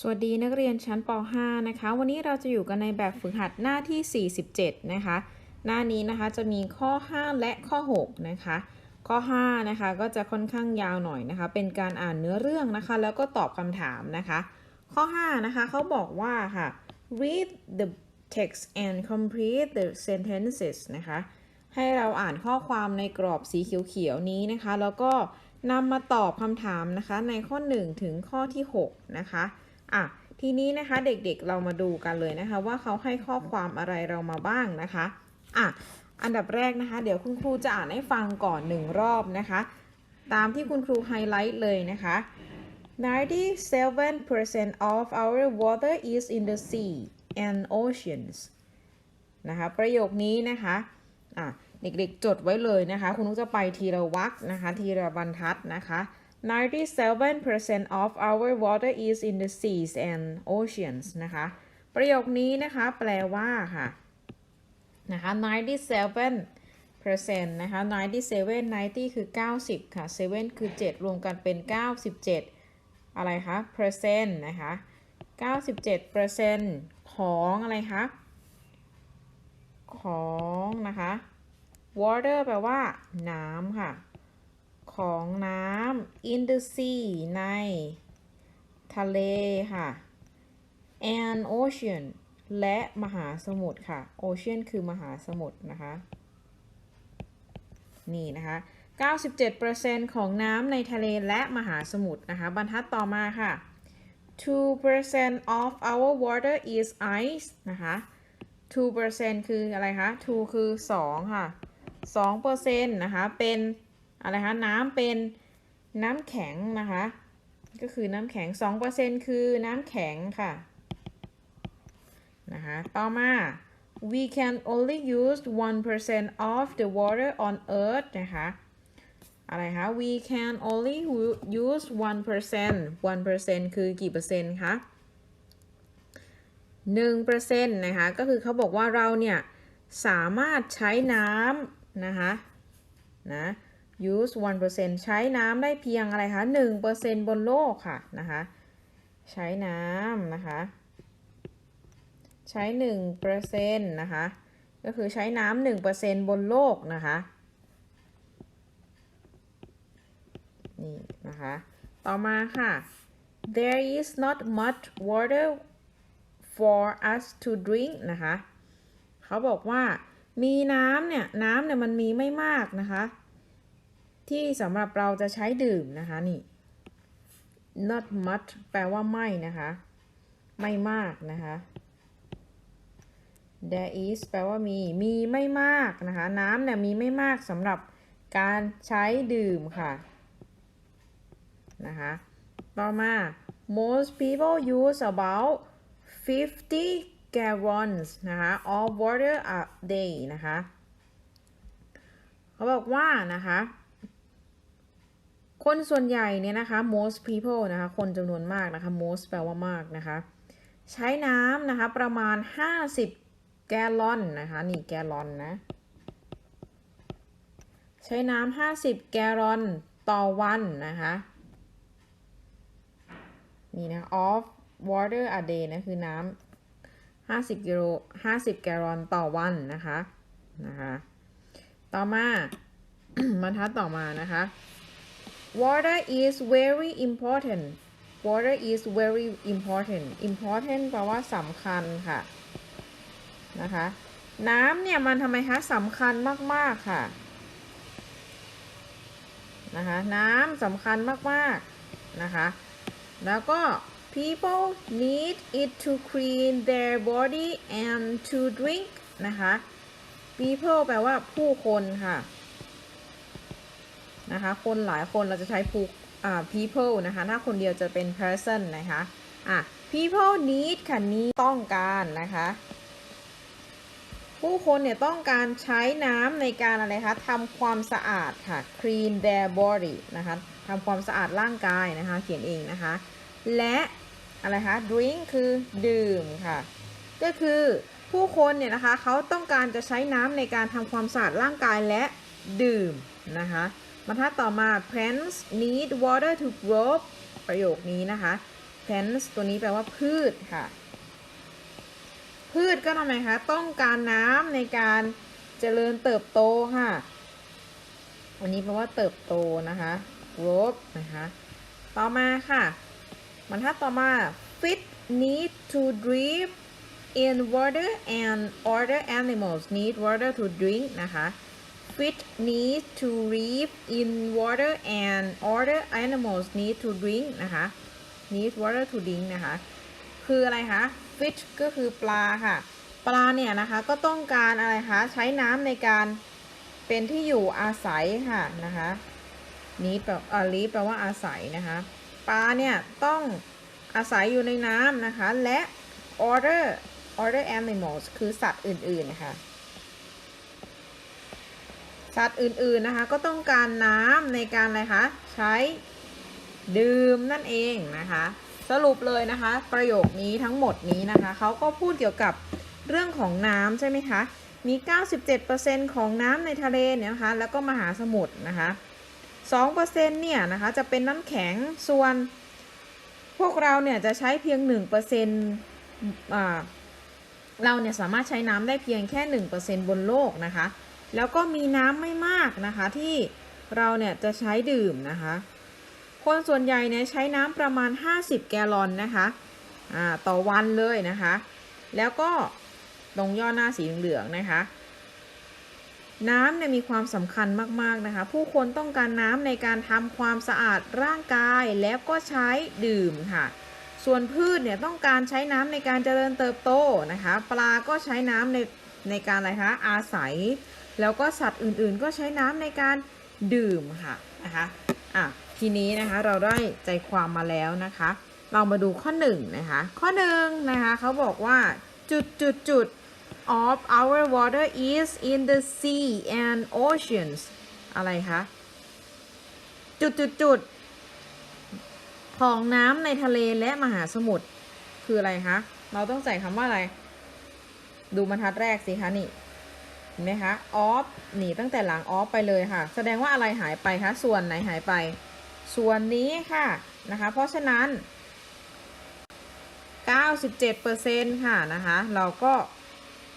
สวัสดีนักเรียนชั้นป .5 นะคะ วันนี้เราจะอยู่กันในแบบฝึกหัดหน้าที่ 47 นะคะ หน้านี้นะคะจะมีข้อ 5 และข้อ 6 นะคะ ข้อ 5 นะคะก็จะค่อนข้างยาวหน่อยนะคะ เป็นการอ่านเนื้อเรื่องนะคะ แล้วก็ตอบคำถามนะคะ ข้อ 5 นะคะเขาบอกว่าค่ะ read the text and complete the sentences นะคะ ให้เราอ่านข้อความในกรอบสีเขียวๆนี้นะคะ แล้วก็นำมาตอบคำถามนะคะในข้อ 1 ถึงข้อที่ 6 นะคะ อะทีนี้นะคะเด็กๆเรามาดูกันเลยนะคะ ว่าเขาให้ข้อความอะไรเรามาบ้างนะคะอะอันดับแรกนะคะ เดี๋ยวคุณครูจะอ่านให้ฟังก่อนหนึ่งรอบนะคะ ตามที่คุณครูไฮไลท์เลยนะคะ 97% of our water is in the sea and oceans นะคะประโยคนี้นะคะอะเด็กๆจดไว้เลยนะคะ คุณนุกจะไปทีละวรรคนะคะ ทีละบรรทัดนะคะ 97% of our water is in the seas and oceans นะคะ ประโยคนี้นะคะ แปลว่าค่ะนะคะ 97%นะคะ 97 90 คือ 90 ค่ะ 7 คือ 7 รวมกันเป็น 97 อะไรคะ percent นะคะ 97%ของอะไรคะ ของนะคะ water แปลว่า น้ำค่ะ ของน้ำ in the sea ใน ทะเลค่ะ and ocean และมหาสมุทรค่ะ ocean คือมหาสมุทรนะคะ นี่นะคะ 97%ของน้ำในทะเลและมหาสมุทรนะคะ บรรทัดต่อมาค่ะ 2% of our water is ice นะคะ 2%คืออะไรคะ 2 คือ 2 ค่ะ 2%นะคะ เป็น อะไรคะน้ำเป็นน้ำแข็งนะคะ ก็คือน้ำแข็ง 2%คือน้ำแข็งค่ะนะคะต่อมา we can only use 1% of the water on earth นะคะอะไรคะ we can only use 1% 1%คือกี่เปอร์เซ็นต์คะ1%นะคะ ก็คือเขาบอกว่าเราเนี่ย สามารถใช้น้ำนะคะนะ use 1%ใช้น้ำได้เพียงอะไรคะ 1%บนโลกค่ะนะคะ ใช้น้ำนะคะ ใช้1%นะคะ ก็คือใช้น้ำ1%บนโลกนะคะ นี่นะคะ ต่อมาค่ะ there is not much water for us to drink นะคะ เขาบอกว่ามีน้ำเนี่ย น้ำเนี่ยมันมีไม่มากนะคะ ที่สำหรับเราจะใช้ดื่มนะคะนี่ not much แปลว่าไม่นะคะ ไม่มากนะคะ there is แปลว่ามี มีไม่มากนะคะ น้ำเนี่ยมีไม่มากสำหรับการใช้ดื่มค่ะ นะคะ ต่อมา most people use about 50 gallons นะคะ of water a day นะคะ เขาบอกว่านะคะ คนส่วนใหญ่เนี่ยนะคะ most people นะคะ คนจำนวนมากนะคะ most แปลว่ามากนะคะ ใช้น้ำนะคะประมาณ 50 แกลลอนนะคะ นี่แกลลอนนะ ใช้น้ำ50 แกลลอนต่อวันนะคะ นี่นะ of water a day นะ คือน้ำ50กิโล50 แกลลอนต่อวันนะคะ นะคะ ต่อมาบรรทัดต่อมานะคะ water is very important water is very important important แปลว่าสำคัญค่ะ นะคะ น้ำเนี่ยมันทำไมคะสำคัญมาก ๆ ค่ะ นะคะ น้ำสำคัญมาก ๆ นะคะ แล้วก็ people need it to clean their body and to drink นะคะ people แปลว่าผู้คนค่ะ นะคะ คนหลายคนเราจะใช้ผู้ people นะคะ ถ้าคนเดียวจะเป็น person นะคะ อะ people need ค่ะนี้ต้องการนะคะ ผู้คนเนี่ยต้องการใช้น้ำในการอะไรคะทำความสะอาดค่ะ clean their body นะคะทำความสะอาดร่างกายนะคะ เขียนเองนะคะ และอะไรคะ drink คือดื่มค่ะ ก็คือผู้คนเนี่ยนะคะเขาต้องการจะใช้น้ำในการทำความสะอาดร่างกายและดื่มนะคะ บรรทัดต่อมา plants need water to grow ประโยคนี้นะคะ plants ตัวนี้แปลว่าพืชค่ะ พืชก็ทำไมคะ ต้องการน้ำในการเจริญเติบโตค่ะ วันนี้แปลว่าเติบโตนะคะ Grow นะคะ ต่อมาค่ะ บรรทัดต่อมา fit need to drip in water and other animals need water to drink นะคะ fit need to live in water and other animals need to drink นะคะ need water to drink นะคะ คืออะไรคะ fish ก็คือปลาค่ะ ปลาเนี่ยนะคะก็ต้องการอะไรคะใช้น้ำในการเป็นที่อยู่อาศัยค่ะนะคะนี้แปลอ่าลีแปลว่าอาศัยนะคะปลาเนี่ยต้องอาศัยอยู่ในน้ำนะคะ และ order order animals คือสัตว์อื่นๆนะคะ สัตว์อื่นๆนะคะ ก็ต้องการน้ำในการอะไรคะใช้ดื่มนั่นเองนะคะ สรุปเลยนะคะ ประโยคนี้ทั้งหมดนี้นะคะเขาก็พูดเกี่ยวกับเรื่องของน้ำใช่ไหมคะมี 97%ของน้ำในทะเลเนี่ยนะคะ แล้วก็มหาสมุทรนะคะ2%เนี่ยนะคะจะเป็นน้ำแข็งส่วน พวกเราเนี่ยจะใช้เพียง1%อ่าเราเนี่ยสามารถใช้น้ำได้เพียงแค่ 1%บนโลกนะคะ แล้วก็มีน้ำไม่มากนะคะ ที่เราเนี่ยจะใช้ดื่มนะคะ คนส่วนใหญ่เนี่ยใช้น้ำประมาณ 50 แกลลอนนะคะต่อวันเลยนะคะ แล้วก็ตรงย่อหน้าสีเหลืองนะคะ น้ำเนี่ยมีความสำคัญมากๆนะคะ ผู้คนต้องการน้ำในการทำความสะอาดร่างกายแล้วก็ใช้ดื่มค่ะ ส่วนพืชเนี่ยต้องการใช้น้ำในการเจริญเติบโตนะคะ ปลาก็ใช้น้ำในในการอะไรคะอาศัย แล้วก็สัตว์อื่นๆ ก็ใช้น้ำในการดื่มค่ะนะคะอะทีนี้นะคะเราได้ใจความมาแล้วนะคะ เรามาดูข้อหนึ่งนะคะข้อหนึ่งนะคะเขาบอกว่าจุดจุดจุด of our water is in the sea and oceans อะไรคะจุดจุดจุดของน้ำในทะเลและมหาสมุทรคืออะไรคะ เราต้องใส่คำว่าอะไร ดูบรรทัดแรกสิคะนี่ เห็นไหมคะ off หนีตั้งแต่หลัง off ไปเลยค่ะ แสดงว่าอะไรหายไปคะส่วนไหนหายไป ส่วนนี้ค่ะนะคะเพราะฉะนั้น 97%ค่ะนะคะเราก็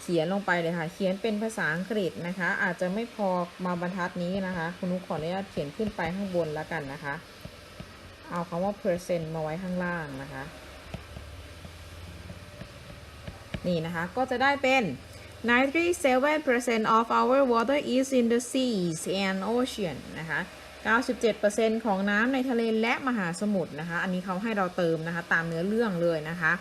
เขียนลงไปเลยค่ะ เขียนเป็นภาษาอังกฤษนะคะ อาจจะไม่พอมาบรรทัดนี้นะคะ คุณนุกขออนุญาตเขียนขึ้นไปข้างบนแล้วกันนะคะ เอาคำว่า percent มาไว้ข้างล่างนะคะ นี่นะคะก็จะได้เป็น 97% of our water is in the seas and ocean นะคะ 97%ของน้ำในทะเลและมหาสมุทรนะคะ อันนี้เขาให้เราเติมนะคะ ตามเนื้อเรื่องเลยนะคะ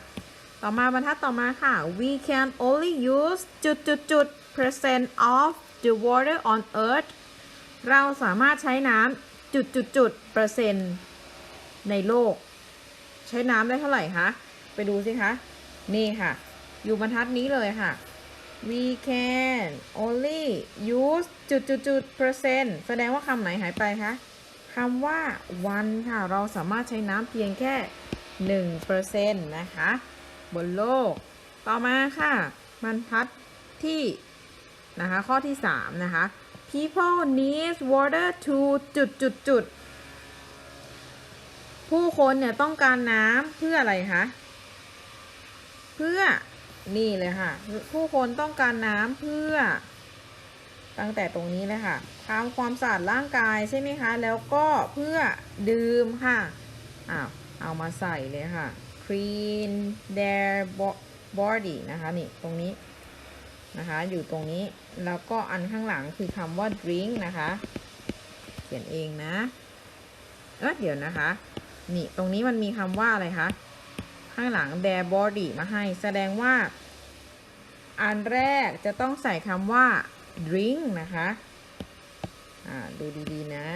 ต่อมาบรรทัดต่อมาค่ะ we can only use จุดจุดจุด percent of the water on earth เราสามารถใช้น้ำจุดจุดจุดเปอร์เซ็นต์ในโลก ใช้น้ำได้เท่าไหร่คะ ไปดูสิคะ นี่ค่ะ อยู่บรรทัดนี้เลยค่ะ we can only use จุดจุดจุด percent แสดงว่าคำไหนหายไปคะคำว่า one ค่ะ เราสามารถใช้น้ำเพียงแค่1%นะคะ บนโลก ต่อมาค่ะบรรทัดที่ นะคะ ข้อที่ 3 นะคะ people need water to จุดจุดจุดผู้คนเนี่ยต้องการน้ำเพื่ออะไรคะ เพื่อ นี่เลยค่ะ ผู้คนต้องการน้ำเพื่อ ตั้งแต่ตรงนี้เลยค่ะทำความสะอาดร่างกายใช่ไหมคะ แล้วก็เพื่อดื่มค่ะอ้าวเอามาใส่เลยค่ะ clean their body นะคะนี่ตรงนี้นะคะอยู่ตรงนี้แล้วก็อันข้างหลังคือคำว่า drink นะคะเขียนเองนะ เออเดี๋ยวนะคะ นี่ตรงนี้มันมีคำว่าอะไรคะ ข้างหลัง their body มาให้ แสดงว่า อันแรกจะต้องใส่คำว่า drink นะคะดูดีๆนะ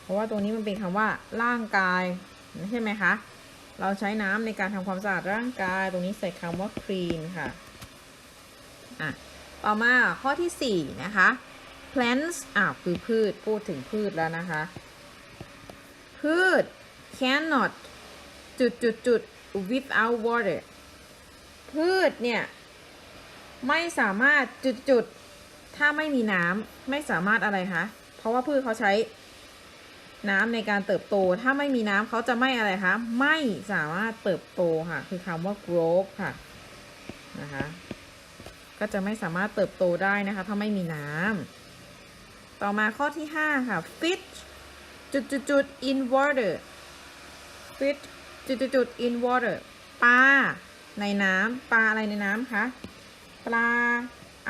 เพราะว่าตรงนี้มันเป็นคำว่า ร่างกายใช่ไหมคะ เราใช้น้ำในการทำความสะอาดร่างกาย ตรงนี้ใส่คำว่า clean ค่ะ อะ ต่อมาข้อที่ 4 นะคะ plants อ่าคือพืช พูดถึงพืชแล้วนะคะ พืช cannot จุดจุดจุด without water พืชเนี่ย ไม่สามารถจุดจุดถ้าไม่มีน้ำไม่สามารถอะไรคะ เพราะว่าพืชเขาใช้ น้ำในการเติบโต ถ้าไม่มีน้ำเขาจะไม่อะไรคะ ไม่สามารถเติบโตค่ะ คือคำว่า grow ค่ะ นะคะ ก็จะไม่สามารถเติบโตได้นะคะ ถ้าไม่มีน้ำ ต่อมาข้อที่ 5 ค่ะ fish จุดจุดจุด in water fish จุดจุดจุด in water ปลาในน้ำปลาอะไรในน้ำคะปลา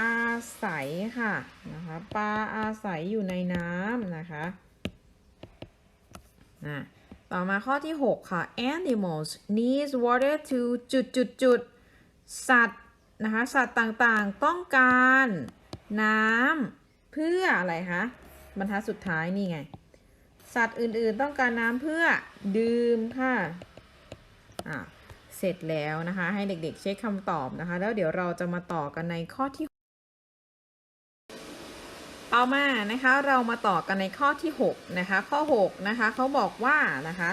อาศัยค่ะนะคะปลาอาศัยอยู่ในน้ำนะคะอะต่อมาข้อที่ 6 ค่ะ animals needs water to จุดจุดจุดสัตว์นะคะสัตว์ต่างๆต้องการน้ำเพื่ออะไรคะบรรทัดสุดท้ายนี่ไง สัตว์อื่นๆต้องการน้ำเพื่อดื่มค่ะ อะเสร็จแล้วนะคะ ให้เด็กๆ เช็คคำตอบนะคะ แล้วเดี๋ยวเราจะมาต่อกันในข้อที่ต่อมานะคะเรามาต่อกันในข้อที่ 6 นะคะ ข้อ 6 นะคะเขาบอกว่านะคะ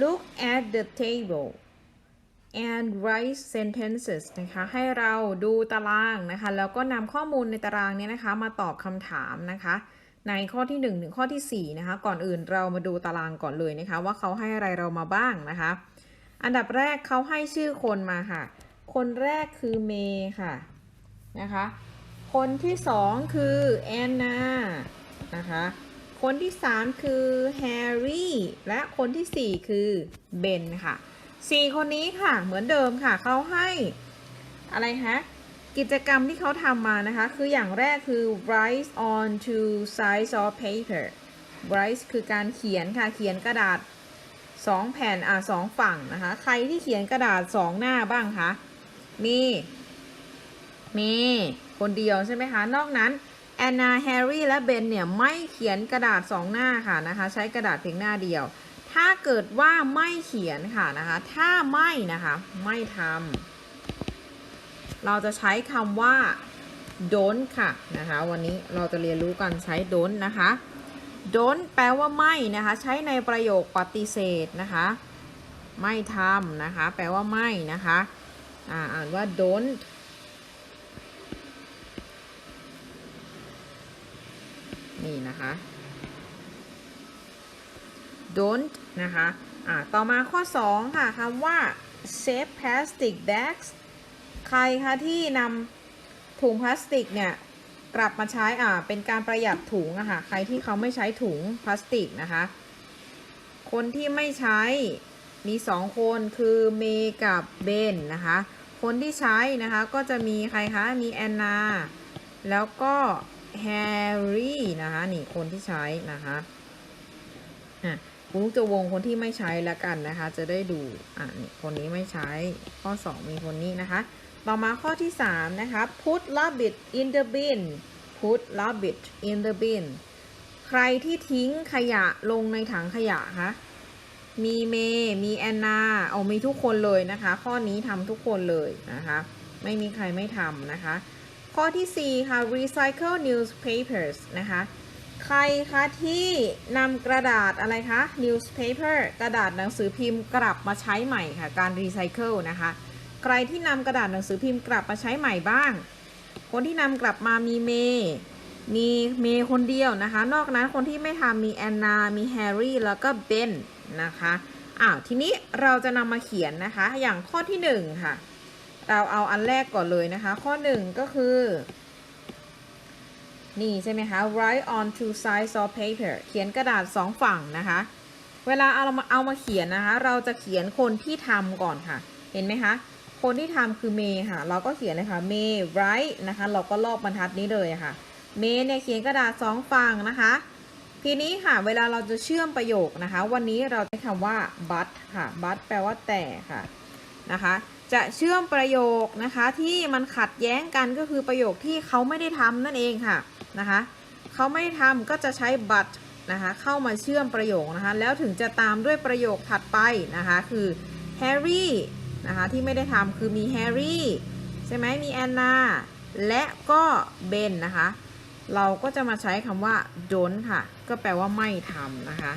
look at the table and write sentences นะคะให้เราดูตารางนะคะ แล้วก็นำข้อมูลในตารางเนี้นะคะ มาตอบคำถามนะคะ ในข้อที่ 1 ถึงข้อทีสี่ 4 นะคะ ก่อนอื่นเรามาดูตารางก่อนเลยนะคะ ว่าเขาให้อะไรเรามาบ้างนะคะ อันดับแรกเขาให้ชื่อคนมาค่ะ คนแรกคือเมย์ค่ะนะคะ คนที่สองคือแอนนานะคะ คนที่สามคือแฮร์รี่และคนที่สี่คือเบนค่ะสี่คนนี้ค่ะเหมือนเดิมค่ะเขาให้อะไรคะกิจกรรมที่เขาทำมานะคะ คืออย่างแรกคือ write on two sides of paper write คือการเขียนค่ะ เขียนกระดาษ สองแผ่นอะสองฝั่งนะคะ ใครที่เขียนกระดาษสองหน้าบ้างคะมีมีคนเดียวใช่ไหมคะ นอกนั้นแอนนาแฮร์รี่และเบนเนี่ยไม่เขียนกระดาษสองหน้าค่ะนะคะใช้กระดาษเพียงหน้าเดียว ถ้าเกิดว่าไม่เขียนค่ะนะคะถ้าไม่นะคะไม่ทำเราจะใช้คำว่า don't ค่ะนะคะวันนี้เราจะเรียนรู้กันใช้ don't นะคะ don't แปลว่าไม่นะคะ ใช้ในประโยคปฏิเสธนะคะ ไม่ทำนะคะ แปลว่าไม่นะคะ อ่าอ่านว่า don't นี่นะคะ don't นะคะ อ่า ต่อมาข้อ 2 ค่ะคำว่า save plastic bags ใครคะที่นำถุงพลาสติกเนี่ย กลับมาใช้อ่าเป็นการประหยัดถุงอะค่ะใครที่เขาไม่ใช้ถุงพลาสติกนะคะ คนที่ไม่ใช้มีสองคนคือเมกับเบนนะคะ คนที่ใช้นะคะก็จะมีใครคะมีแอนนา แล้วก็แฮร์รี่นะคะนี่คนที่ใช้นะคะอะคุณลูกจะวงคนที่ไม่ใช้แล้วกันนะคะ จะได้ดูอะนี่คนนี้ไม่ใช้ข้อ 2 มีคนนี้นะคะ ต่อมาข้อที่ 3 นะคะ put rubbish in the bin put rubbish in the bin ใครที่ทิ้งขยะลงในถังขยะคะ มีเมย์มีแอนนาเอามีทุกคนเลยนะคะ ข้อนี้ทำทุกคนเลยนะคะ ไม่มีใครไม่ทำนะคะ ข้อที่ 4 ค่ะ recycle newspapers นะคะ ใครคะที่นำกระดาษอะไรคะ newspaper กระดาษหนังสือพิมพ์กลับมาใช้ใหม่ค่ะ การ recycle นะคะ ใครที่นำกระดาษหนังสือพิมพ์กลับมาใช้ใหม่บ้าง คนที่นำกลับมามีเมย์มีเมย์คนเดียวนะคะ นอกนั้นคนที่ไม่ทำมีแอนนา มีแฮร์รี่ แล้วก็เบนนะคะอ้าวทีนี้เราจะนำมาเขียนนะคะ อย่างข้อที่ 1 ค่ะ เราเอาอันแรกก่อนเลยนะคะ ข้อ 1 ก็คือ นี่ใช่ไหมคะ write on two sides of paper เขียนกระดาษ 2 ฝั่งนะคะ เวลาเอามาเอามาเขียนนะคะ เราจะเขียนคนที่ทำก่อนค่ะ เห็นไหมคะ คนที่ทำคือเมย์ค่ะ เราก็เขียนเลยค่ะเมย์ write นะคะ เราก็ลอกบรรทัดนี้เลยค่ะเมย์เนี่ยเขียนกระดาษ2ฝั่งนะคะ ทีนี้ค่ะ เวลาเราจะเชื่อมประโยคนะคะ วันนี้เราใช้คำว่า but ค่ะ but แปลว่าแต่ค่ะนะคะจะเชื่อมประโยคนะคะที่มันขัดแย้งกันก็คือประโยคที่เขาไม่ได้ทำนั่นเองค่ะนะคะเขาไม่ได้ทำก็จะใช้ but นะคะเข้ามาเชื่อมประโยคนะคะแล้วถึงจะตามด้วยประโยคถัดไปนะคะคือ Harry นะคะที่ไม่ได้ทำคือมี Harry ใช่ไหมมีแอนนาและก็เบนนะคะ เราก็จะมาใช้คำว่า don't ค่ะ ก็แปลว่าไม่ทำนะคะ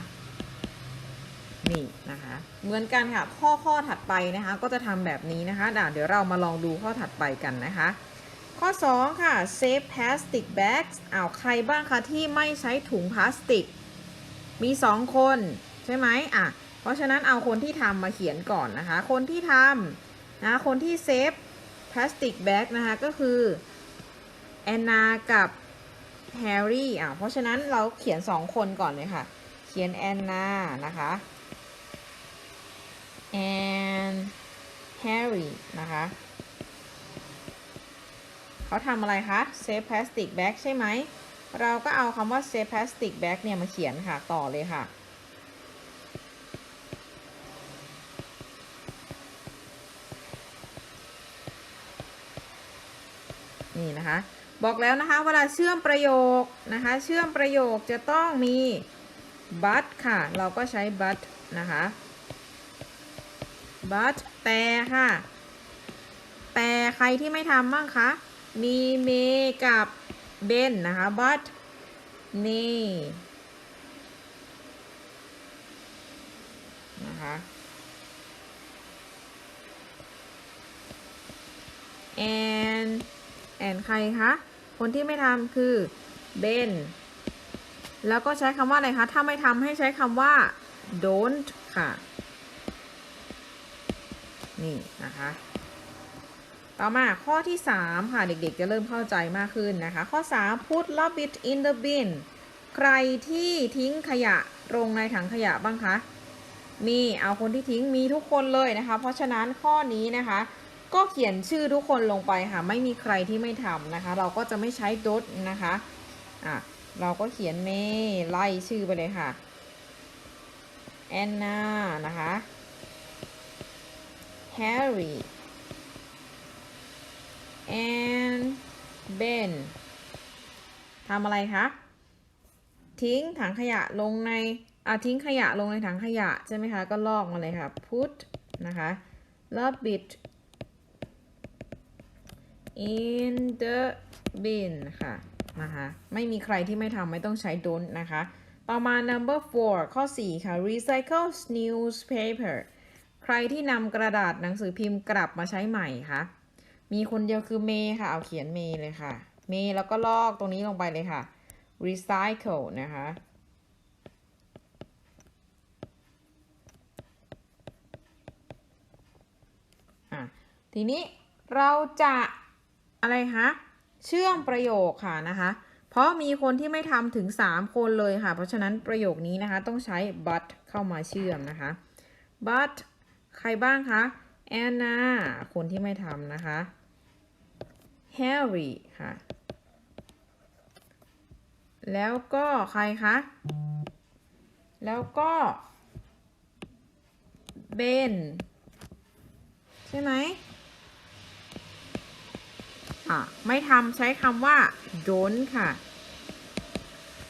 นี่นะคะ เหมือนกันค่ะ ข้อข้อถัดไปนะคะ ก็จะทำแบบนี้นะคะเดี๋ยวเรามาลองดูข้อถัดไปกันนะคะ ข้อ 2 ค่ะ save plastic bags อ้าวใครบ้างคะที่ไม่ใช้ถุงพลาสติก มีสองคนใช่ไหมอะ เพราะฉะนั้นเอาคนที่ทำมาเขียนก่อนนะคะ คนที่ทำนะคนที่เซฟพลาสติกแบ็กนะคะก็คือแอนนากับแฮร์รี่อะเพราะฉะนั้นเราเขียนสองคนก่อนเลยค่ะ เขียนแอนนานะคะแอนแฮร์รี่นะคะเขาทำอะไรคะเซฟพลาสติกแบ็กใช่ไหม เราก็เอาคำว่า save plastic bag เนี่ยมาเขียนค่ะต่อเลยค่ะ นี่นะคะ บอกแล้วนะคะเวลาเชื่อมประโยคนะคะ เชื่อมประโยคจะต้องมี but ค่ะ เราก็ใช้ but นะคะ but แต่ค่ะ แต่ใครที่ไม่ทำบ้างคะมีเมกับเบนนะคะ but นี่นะคะ and and ใครคะ คนที่ไม่ทำคือเบนแล้วก็ใช้คำว่าอะไรคะ ถ้าไม่ทำให้ใช้คำว่า don't ค่ะ นี่นะคะ ต่อมาข้อที่ 3 ค่ะ เด็กๆ จะเริ่มเข้าใจมากขึ้นนะคะ ข้อ 3 put rubbish in the bin ใครที่ทิ้งขยะลงในถังขยะบ้างคะ มี เอาคนที่ทิ้งมีทุกคนเลยนะคะ เพราะฉะนั้นข้อนี้นะคะ ก็เขียนชื่อทุกคนลงไปค่ะ ไม่มีใครที่ไม่ทำนะคะ เราก็จะไม่ใช้ดดนะคะอะเราก็เขียนเมย์ไล่ชื่อไปเลยค่ะแอนนานะคะแฮร์รี่ and Ben ทำอะไรคะทิ้งถังขยะลงในอะทิ้งขยะลงในถังขยะใช่ไหมคะ ก็ลอกมาเลยค่ะ put นะคะ rubbish in the bin ค่ะนะคะไม่มีใครที่ไม่ทำไม่ต้องใช้ don't นะคะ ต่อมา number four ข้อ 4 ค่ะ recycle newspaper ใครที่นำกระดาษหนังสือพิมพ์กลับมาใช้ใหม่คะมีคนเดียวคือเมย์ค่ะ เอาเขียนเมย์เลยค่ะ เมย์แล้วก็ลอกตรงนี้ลงไปเลยค่ะ recycle นะคะอะทีนี้เราจะ อะไรคะเชื่อมประโยคค่ะนะคะ เพราะมีคนที่ไม่ทำถึง 3 คนเลยค่ะ เพราะฉะนั้นประโยคนี้นะคะ ต้องใช้ but เข้ามาเชื่อมนะคะ but ใครบ้างคะแอนนาคนที่ไม่ทำนะคะ Harry ค่ะ แล้วก็ใครคะ แล้วก็เบนใช่ไหม อะไม่ทำใช้คำว่า don't ค่ะ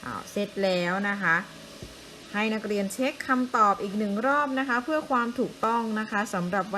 อ้าวเสร็จแล้วนะคะ ให้นักเรียนเช็คคำตอบอีกหนึ่งรอบนะคะ เพื่อความถูกต้องนะคะสำหรับวัน